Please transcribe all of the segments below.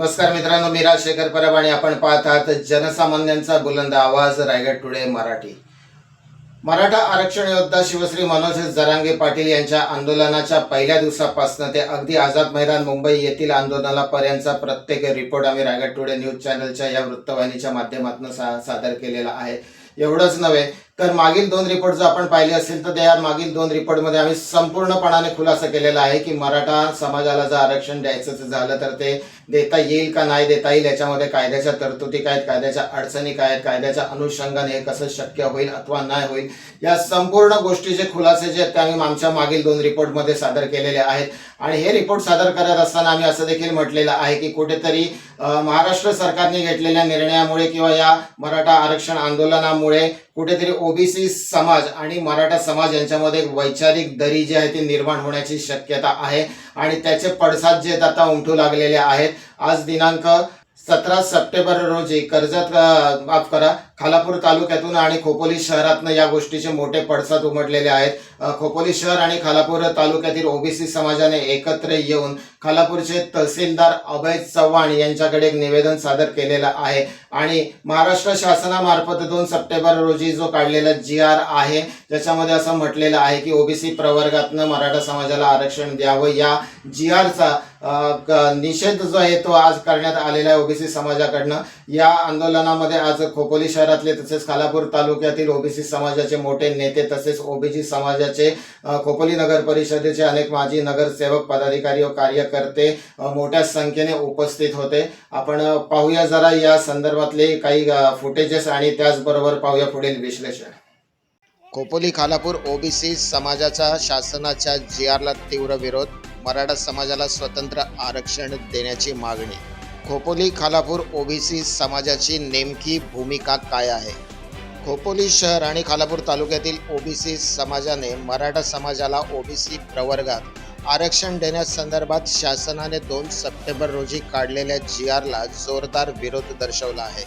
नमस्कार मित्रांनो मी राजशेखर परब आणि आपण पाहत आहात जनसामान्यांचा बुलंद आवाज रायगड टुडे मराठी. मराठा आरक्षण योद्धा शिवश्री मनोज जरांगे पाटील यांच्या आंदोलनाच्या पहिल्या दिवसापासून ते अगदी आझाद मैदान मुंबई येथील आंदोलनापर्यंतचा प्रत्येक रिपोर्ट आम्ही रायगड टुडे न्यूज चॅनलच्या या वृत्तवाहिनीच्या माध्यमातून सा सादर केलेला आहे. एवढंच नव्हे तर मागील दोन रिपोर्ट जर आपण पाहिले असेल तर त्या मागील दोन रिपोर्टमध्ये आम्ही संपूर्णपणाने खुलासा केलेला आहे की मराठा समाजाला जर आरक्षण द्यायचं झालं तर ते देता येईल का नाही देता येईल याच्यामध्ये कायद्याच्या तरतुदी काय आहेत कायद्याच्या अडचणी काय आहेत कायद्याच्या अनुषंगाने हे कसं शक्य होईल अथवा नाही होईल या संपूर्ण गोष्टीचे खुलासे जे आहेत ते आम्ही आमच्या मागील दोन रिपोर्टमध्ये सादर केलेले आहेत. आणि हे रिपोर्ट सादर करत असताना आम्ही असं देखील म्हटलेलं आहे की कुठेतरी महाराष्ट्र सरकारने घेतलेल्या निर्णयामुळे किंवा या मराठा आरक्षण आंदोलनामुळे कुठेतरी ओबीसी समाज आणि मराठा समाज यांच्यामध्ये एक वैचारिक दरी जी आहे ती निर्माण होण्याची शक्यता आहे. आणि त्याचे पडसाद जे आता उमटू लागलेले आहेत. आज दिनांक सतरा सप्टेंबर रोजी कर्जत माफ करा खालापूर तालुक्यातून आणि खोपोली शहरातनं या गोष्टीचे मोठे पडसाद उमटलेले आहेत. खोपोली शहर आणि खालापूर तालुक्यातील ओबीसी समाजाने एकत्र येऊन खालापूरचे तहसीलदार अभय चव्हाण यांच्याकडे एक निवेदन सादर केलेलं आहे. आणि महाराष्ट्र शासनामार्फत दोन सप्टेंबर रोजी जो काढलेला जी आर आहे ज्याच्यामध्ये असं म्हटलेलं आहे की ओबीसी प्रवर्गातनं मराठा समाजाला आरक्षण द्यावं. या जी आरचा निषेध जो आहे तो आज करण्यात आलेला आहे ओबीसी समाजाकडनं. या आंदोलनामध्ये आज खोपोली शहरातले तसेच खालापूर तालुक्यातील ओबीसी समाजाचे मोठे नेते तसेच ओबीसी समाजाचे खोपोली नगर परिषदेचे अनेक माजी नगरसेवक पदाधिकारी व कार्यकर्ते मोठ्या संख्येने उपस्थित होते. आपण पाहूया जरा या संदर्भातले काही फुटेजेस आणि त्याचबरोबर पाहूया पुढील विश्लेषण. खोपोली खालापूर ओबीसी समाजाचा शासनाच्या जी आरला तीव्र विरोध मराठा समाजाला स्वतंत्र आरक्षण देण्याची मागणी. खोपोली खालापूर ओबीसी समाजाची नेमकी भूमिका काय आहे? खोपोली शहर आणि खालापूर तालुक्यातील ओबीसी समाजाने मराठा समाजाला ओबीसी प्रवर्गात आरक्षण देण्यासंदर्भात शासनाने दोन सप्टेंबर रोजी काढलेल्या जी आरला जोरदार विरोध दर्शवला आहे.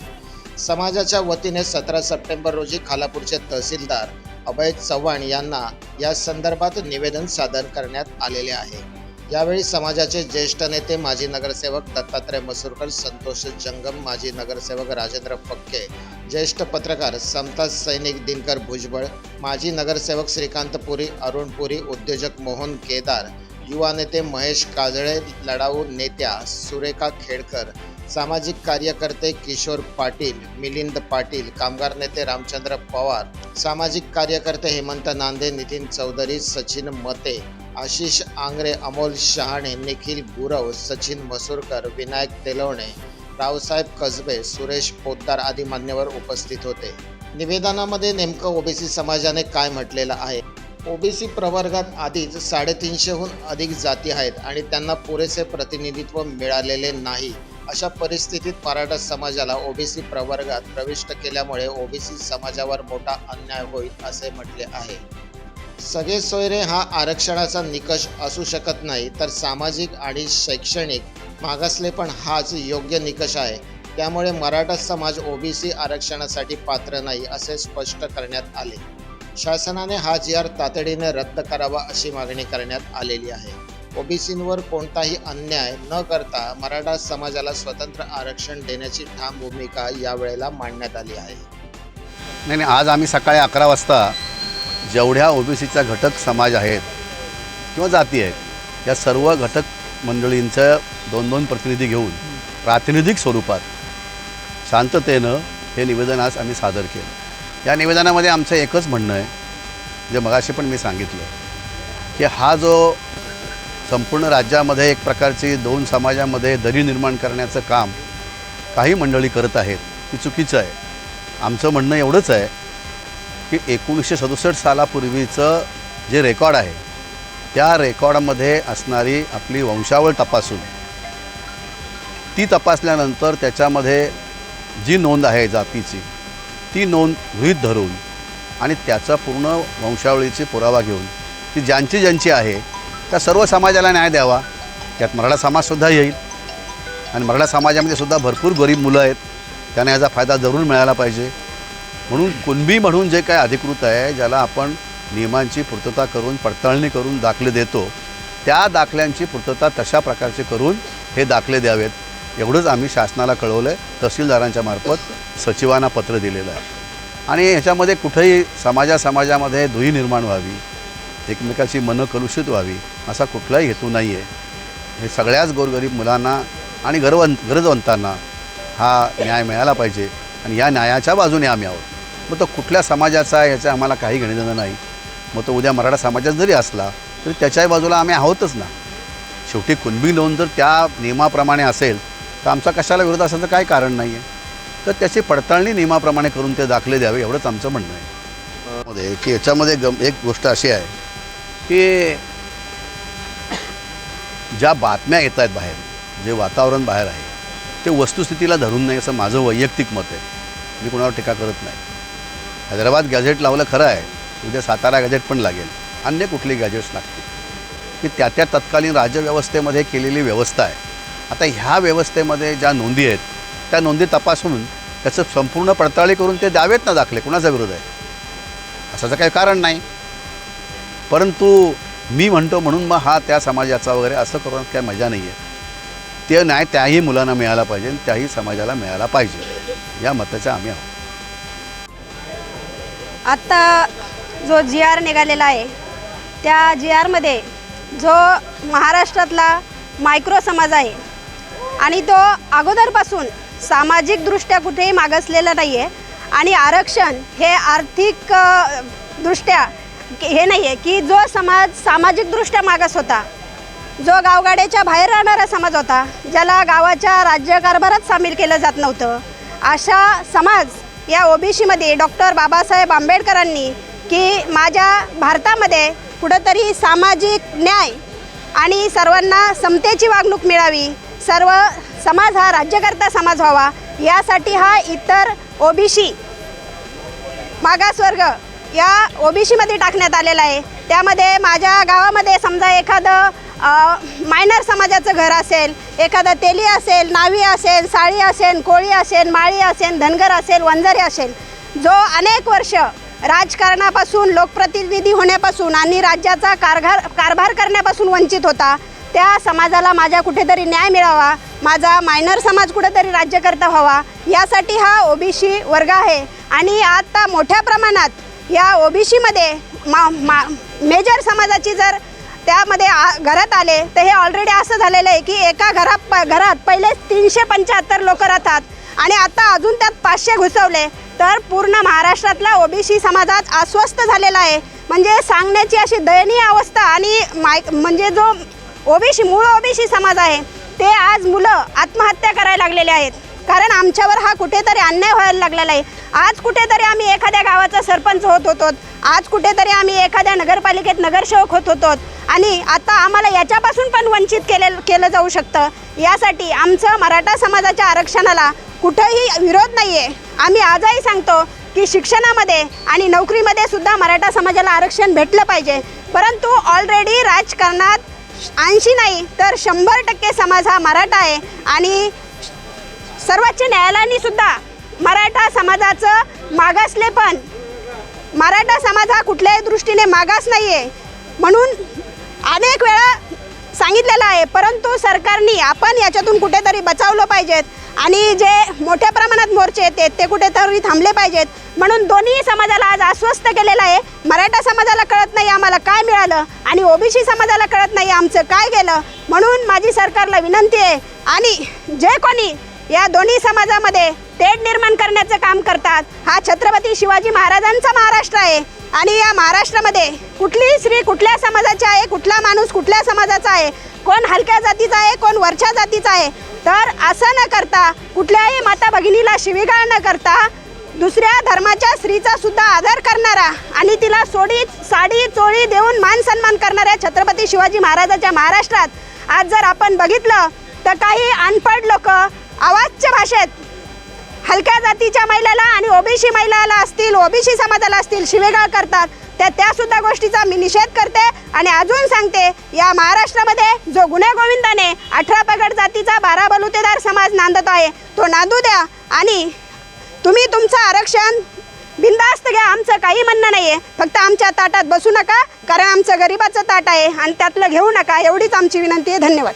समाजाच्या वतीने सतरा सप्टेंबर रोजी खालापूरचे तहसीलदार अभय चव्हाण यांना या संदर्भात निवेदन सादर करण्यात आलेले आहे. यावेळी समाजाचे ज्येष्ठ नेते माजी नगरसेवक दत्तात्रय मसूरकर संतोष जंगम माजी नगरसेवक राजेंद्र फक्के ज्येष्ठ पत्रकार समता सैनिक दिनकर भुजबळ माजी नगरसेवक श्रीकांत पुरी अरुण पुरी उद्योजक मोहन केदार युवा नेते महेश काजळे लढाऊ नेत्या सुरेखा खेडकर सामाजिक कार्यकर्ते किशोर पाटील मिलिंद पाटील कामगार नेते रामचंद्र पवार सामाजिक कार्यकर्ते हेमंत नांदे नितीन चौधरी सचिन मते आशिष आंग्रे अमोल शहाणे निखिल गुरव सचिन मसूरकर विनायक तेलवणे रावसाहेब कसबे सुरेश पोद्दार आदी मान्यवर उपस्थित होते. निवेदनामध्ये नेमकं ओबीसी समाजाने काय म्हटलेलं आहे? ओबीसी प्रवर्गात आधीच साडेतीनशेहून अधिक जाती आहेत आणि त्यांना पुरेसे प्रतिनिधित्व मिळालेले नाही. अशा परिस्थितीत मराठा समाजाला ओबीसी प्रवर्गात प्रविष्ट केल्यामुळे ओबीसी समाजावर मोठा अन्याय होईल असे म्हटले आहे. सगळे सोयरे हा आरक्षणाचा निकष असू शकत नाही तर सामाजिक आणि शैक्षणिक मागासले पण हाच योग्य निकष आहे. त्यामुळे मराठा समाज ओबीसी आरक्षणासाठी पात्र नाही असे स्पष्ट करण्यात आले. शासनाने हा जी आर तातडीने रद्द करावा अशी मागणी करण्यात आलेली आहे. ओबीसींवर कोणताही अन्याय न करता मराठा समाजाला स्वतंत्र आरक्षण देण्याची ठाम भूमिका यावेळेला मांडण्यात आली आहे. नाही नाही आज आम्ही सकाळी अकरा वाजता जेवढ्या ओबीसीचा घटक समाज आहेत किंवा जाती आहेत या सर्व घटक मंडळींचं दोन दोन प्रतिनिधी घेऊन प्रातिनिधिक स्वरूपात शांततेनं हे निवेदन आज आम्ही सादर केलं. या निवेदनामध्ये आमचं एकच म्हणणं आहे जे मगाशी पण मी सांगितलं की हा जो संपूर्ण राज्यामध्ये एक प्रकारची दोन समाजामध्ये दरी निर्माण करण्याचं काम काही मंडळी करत आहेत ते चुकीचं आहे. आमचं म्हणणं एवढंच आहे की एकोणीसशे सदुसष्ट सालापूर्वीचं जे रेकॉर्ड आहे त्या रेकॉर्डमध्ये असणारी आपली वंशावळ तपासून. ती तपासल्यानंतर त्याच्यामध्ये जी नोंद आहे जातीची ती नोंद गृहीत धरून आणि त्याचा पूर्ण वंशावळीची पुरावा घेऊन ती ज्यांची ज्यांची आहे त्या सर्व समाजाला न्याय द्यावा. त्यात मराठा समाजसुद्धा येईल आणि मराठा समाजामध्ये सुद्धा भरपूर गरीब मुलं आहेत त्यांना याचा फायदा जरूर मिळाला पाहिजे. म्हणून कुणबी म्हणून जे काय अधिकृत आहे ज्याला आपण नियमांची पूर्तता करून पडताळणी करून दाखले देतो त्या दाखल्यांची पूर्तता तशा प्रकारचे करून हे दाखले द्यावेत. एवढंच आम्ही शासनाला कळवलं आहे तहसीलदारांच्या मार्फत सचिवांना पत्र दिलेलं आहे. आणि ह्याच्यामध्ये कुठेही समाजा समाजामध्ये दुही निर्माण व्हावी एकमेकाची मनं कलुषित व्हावी असा कुठलाही हेतू नाही आहे हे सगळ्याच गोरगरीब मुलांना आणि गरवं गरजवंतांना हा न्याय मिळाला पाहिजे. आणि या न्यायाच्या बाजूने आम्ही आहोत. मग तो कुठल्या समाजाचा आहे याचं आम्हाला काही घेणं देणं नाही. मग तो उद्या मराठा समाजात जरी असला तरी त्याच्याही बाजूला आम्ही आहोतच ना. शेवटी कुणबी लोन जर त्या नियमाप्रमाणे असेल तर आमचा कशाला विरोध असायचं काही कारण नाही आहे तर त्याची पडताळणी नियमाप्रमाणे करून ते दाखले द्यावे एवढंच आमचं म्हणणं आहे. मध्ये की याच्यामध्ये गम एक गोष्ट अशी आहे की ज्या बातम्या येत आहेत बाहेर जे वातावरण बाहेर आहे ते वस्तुस्थितीला धरून नाही असं माझं वैयक्तिक मत आहे. मी कोणावर टीका करत नाही. हैदराबाद गॅझेट लावलं खरं आहे उद्या सातारा गॅझेट पण लागेल. अन्य कुठली गॅझेट्स लागतील? की त्या त्या तत्कालीन राज्यव्यवस्थेमध्ये केलेली व्यवस्था आहे. आता ह्या व्यवस्थेमध्ये ज्या नोंदी आहेत त्या नोंदी तपासून त्याचं संपूर्ण पडताळी करून ते द्यावेत ना दाखले कुणाचा विरोध आहे? असाचं काही कारण नाही. परंतु मी म्हणतो म्हणून मग हा त्या समाजाचा वगैरे असं करून काय मजा नाही आहे ते न्याय त्याही मुलांना मिळाला पाहिजे त्याही समाजाला मिळाला पाहिजे. या मताचा आम्ही आहोत. आत्ता जो जी आर निघालेला आहे त्या जी आरमध्ये जो महाराष्ट्रातला मायक्रो समाज आहे आणि तो अगोदरपासून सामाजिकदृष्ट्या कुठेही मागासलेला नाही आहे आणि आरक्षण हे आर्थिक दृष्ट्या हे नाही आहे की जो समाज सामाजिकदृष्ट्या मागास होता जो गावगाड्याच्या बाहेर राहणारा समाज होता ज्याला गावाच्या राज्यकारभारात सामील केलं जात नव्हतं. अशा समाज या ओबीसीमध्ये डॉक्टर बाबासाहेब आंबेडकरांनी की माझ्या भारतामध्ये कुठंतरी सामाजिक न्याय आणि सर्वांना समतेची वागणूक मिळावी सर्व समाज हा राज्यकर्ता समाज व्हावा यासाठी हा इतर ओबीसी मागासवर्ग या ओबीसीमध्ये टाकण्यात आलेला आहे. त्यामध्ये माझ्या गावामध्ये समजा एखादं मायनर समाजाचं घर असेल एखादं तेली असेल नावी असेल साळी असेल कोळी असेल माळी असेल धनगर असेल वंजारी असेल जो अनेक वर्ष राजकारणापासून लोकप्रतिनिधी होण्यापासून आणि राज्याचा कारभार कारभार करण्यापासून वंचित होता त्या समाजाला माझ्या कुठेतरी न्याय मिळावा माझा मायनर समाज कुठेतरी राज्यकर्ता व्हावा यासाठी हा ओबीसी वर्ग आहे. आणि आता मोठ्या प्रमाणात या ओबीसीमध्ये मा मा मेजर समाजाची जर त्यामध्ये आ घरात आले तर हे ऑलरेडी असं झालेलं आहे की एका घरा प घरात पहिले तीनशे पंच्याहत्तर लोक राहतात आणि आता अजून त्यात पाचशे घुसवले. तर पूर्ण महाराष्ट्रातला ओबीसी समाजात अस्वस्थ झालेला आहे. म्हणजे सांगण्याची अशी दयनीय अवस्था आणि माय म्हणजे जो ओबीसी मूळ ओबीसी समाज आहे ते आज मुलं आत्महत्या करायला लागलेले आहेत. कारण आमच्यावर हा कुठेतरी अन्याय व्हायला लागलेला आहे. आज कुठेतरी आम्ही एखाद्या गावात सरपंच होत होतो आज कुठेतरी आम्ही एखाद्या नगरपालिकेत नगरसेवक होत होतो आणि आता आम्हाला याच्यापासून पण वंचित केले केलं जाऊ शकतं. यासाठी आमचं मराठा समाजाच्या आरक्षणाला कुठंही विरोध नाही आहे आम्ही आजही सांगतो की शिक्षणामध्ये आणि नोकरीमध्ये सुद्धा मराठा समाजाला आरक्षण भेटलं पाहिजे. परंतु ऑलरेडी राजकारणात ऐंशी नाही तर शंभर टक्के समाज हा मराठा आहे. आणि सर्वोच्च न्यायालयाने सुद्धा मराठा समाजाचं मागासले पण मराठा समाज हा कुठल्याही दृष्टीने मागास नाही आहे म्हणून अनेक वेळा सांगितलेलं आहे परंतु सरकारने आपण याच्यातून कुठेतरी बचावलं पाहिजेत आणि जे मोठ्या प्रमाणात मोर्चे येते ते कुठेतरी थांबले पाहिजेत. म्हणून दोन्ही समाजाला आज अस्वस्थ केलेलं आहे. मराठा समाजाला कळत नाही आम्हाला काय मिळालं आणि ओबीसी समाजाला कळत नाही आमचं काय गेलं. म्हणून माझी सरकारला विनंती आहे आणि जे कोणी या दोन्ही समाजामध्ये तेढ निर्माण करण्याचं काम करतात. हा छत्रपती शिवाजी महाराजांचा महाराष्ट्र आहे. आणि या महाराष्ट्रामध्ये कुठलीही स्त्री कुठल्या समाजाची आहे कुठला माणूस कुठल्या समाजाचा आहे कोण हलक्या जातीचा आहे कोण वरच्या जातीचा आहे तर असं न करता कुठल्याही माता भगिनीला शिवीगाळ न करता दुसऱ्या धर्माच्या स्त्रीचा सुद्धा आदर करणारा आणि तिला सोडी साडी चोळी देऊन मान सन्मान करणाऱ्या छत्रपती शिवाजी महाराजाच्या महाराष्ट्रात आज जर आपण बघितलं तर काही अनपढ लोक आवाजच्या भाषेत. हलक्या जातीच्या महिलाला आणि ओबीसी महिलाला असतील ओबीसी समाजाला असतील शिवेगाळ करतात. त्या त्यासुद्धा गोष्टीचा मी निषेध करते आणि अजून सांगते या महाराष्ट्रामध्ये जो गुन्हे गोविंदाने अठरा पगड जातीचा बारा बलुतेदार समाज नांदत आहे तो नांदू द्या. आणि तुम्ही तुमचं आरक्षण बिंदास्त घ्या आमचं काही म्हणणं नाही आहे फक्त आमच्या ताटात बसू नका कारण आमचं गरिबाचं ताट आहे आणि त्यातलं घेऊ नका एवढीच आमची विनंती आहे. धन्यवाद.